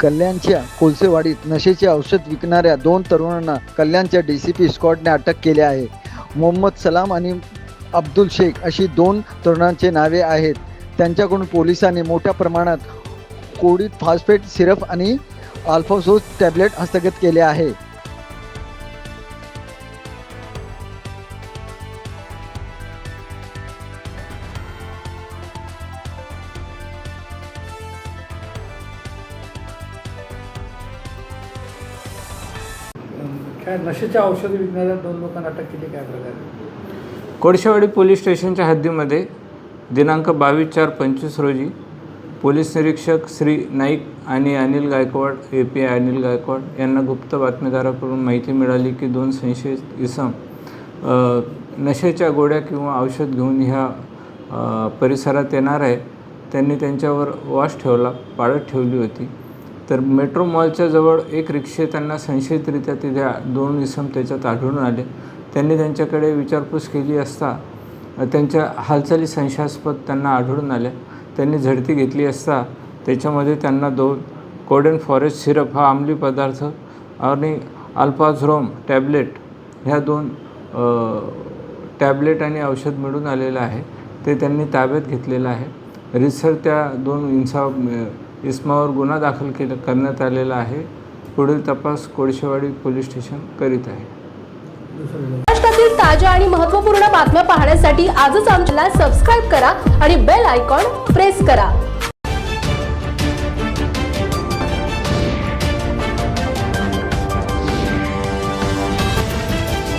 कल्याणच्या कोलसेवाडीत नशेचे औषध विकणाऱ्या दोन तरुणांना कल्याणच्या डी सी पी स्कॉडने अटक केली आहे. मोहम्मद सलाम आणि अब्दुल शेख अशी दोन तरुणांचे नावे आहेत. त्यांच्याकडून पोलिसांनी मोठ्या प्रमाणात कोडित फॉस्फेट सिरप आणि अल्फासोस टॅबलेट हस्तगत केले आहे. काय नशेच्या औषध विकणाऱ्या दोन लोकांना अटक केली काय प्रकारे? कोळशेवाडी पोलीस स्टेशनच्या हद्दीमध्ये दिनांक बावीस चार पंचवीस रोजी पोलीस निरीक्षक श्री नाईक आणि Anil Gaikwad A P I Anil Gaikwad यांना गुप्त बातमीदाराकडून माहिती मिळाली की दोन संशयित इसम नशेच्या गोळ्या किंवा औषध घेऊन ह्या परिसरात येणार आहे. त्यांनी त्यांच्यावर वास ठेवला पाळत ठेवली होती. तर मेट्रो मॉलच्या जवळ एक रिक्षे त्यांना संशयितरित्या तिथे दोन इसम त्याच्यात आढळून आले. त्यांनी त्यांच्याकडे विचारपूस केली असता त्यांच्या हालचाली संशयास्पद त्यांना आढळून आल्या. त्यांनी झडती घेतली असता त्याच्यामध्ये त्यांना दोन कोडेन फॉरेस्ट सिरप हा अंमली पदार्थ आणि अल्पाझ्रोम टॅबलेट ह्या दोन टॅबलेट आणि औषध मिळून आलेलं आहे. ते त्यांनी ताब्यात घेतलेलं आहे. रिसर त्या दोन इंसा इस्मावर गुन्हा दाखल केला करण्यात आलेला आहे. पुढील तपास कोळशेवाडी पोलीस स्टेशन करीत आहे. महाराष्ट्रातील ताज्या आणि महत्त्वपूर्ण बातम्या पाहण्यासाठी आजच आमच्याला सबस्क्राईब करा आणि बेल आयकॉन प्रेस करा.